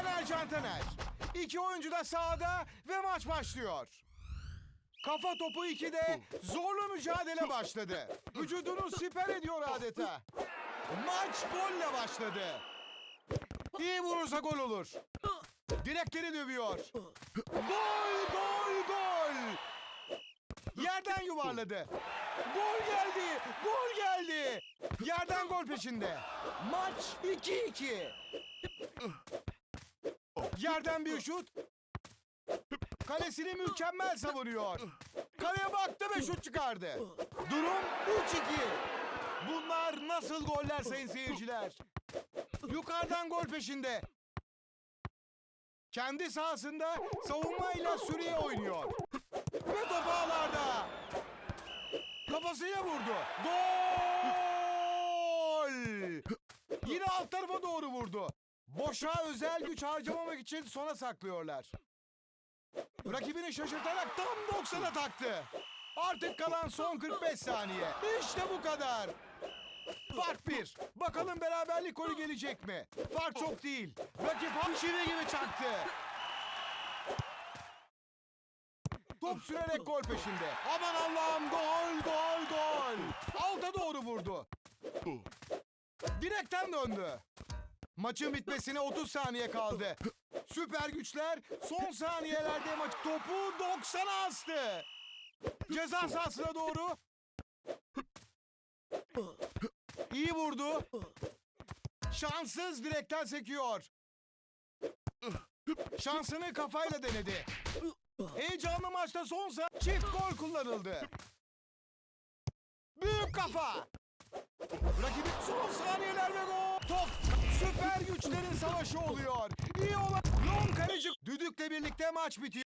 Caner Cantaner. İki oyuncu da sahada ve maç başlıyor. Kafa topu 2'de zorlu mücadele başladı. Vücudunu siper ediyor adeta. Maç golle başladı. İyi vurursa gol olur. Direkleri dövüyor. Gol, gol, gol. Yerden yuvarladı. Gol geldi, gol geldi. Yerden gol peşinde. Maç 2-2. Yerden bir şut. Kalesini mükemmel savunuyor. Kaleye baktı ve şut çıkardı. Durum 3-2. Bunlar nasıl goller sayın seyirciler? Yukarıdan gol peşinde. Kendi sahasında savunmayla süreye oynuyor. Ve top ağlarda. Kafasıyla vurdu. Gol! Yine alt tarafa doğru vurdu. Boşa özel güç harcamamak için sona saklıyorlar. Rakibini şaşırtarak tam 90'a taktı. Artık kalan son 45 saniye. İşte bu kadar. Fark bir. Bakalım beraberlik golü gelecek mi? Fark çok değil. Rakip hamşire gibi çaktı. Top sürerek gol peşinde. Aman Allah'ım gol gol gol. Alta doğru vurdu. Direkten döndü. Maçın bitmesine 30 saniye kaldı. Süper güçler son saniyelerde maç topu 90'a astı. Ceza sahasına doğru. İyi vurdu. Şanssız direkten sekiyor. Şansını kafayla denedi. Heyecanlı maçta son sa- çift gol kullanıldı. Büyük kafa. Rakibin son savaşı oluyor. İyi olan Lon kaleci düdükle birlikte maç bitiyor.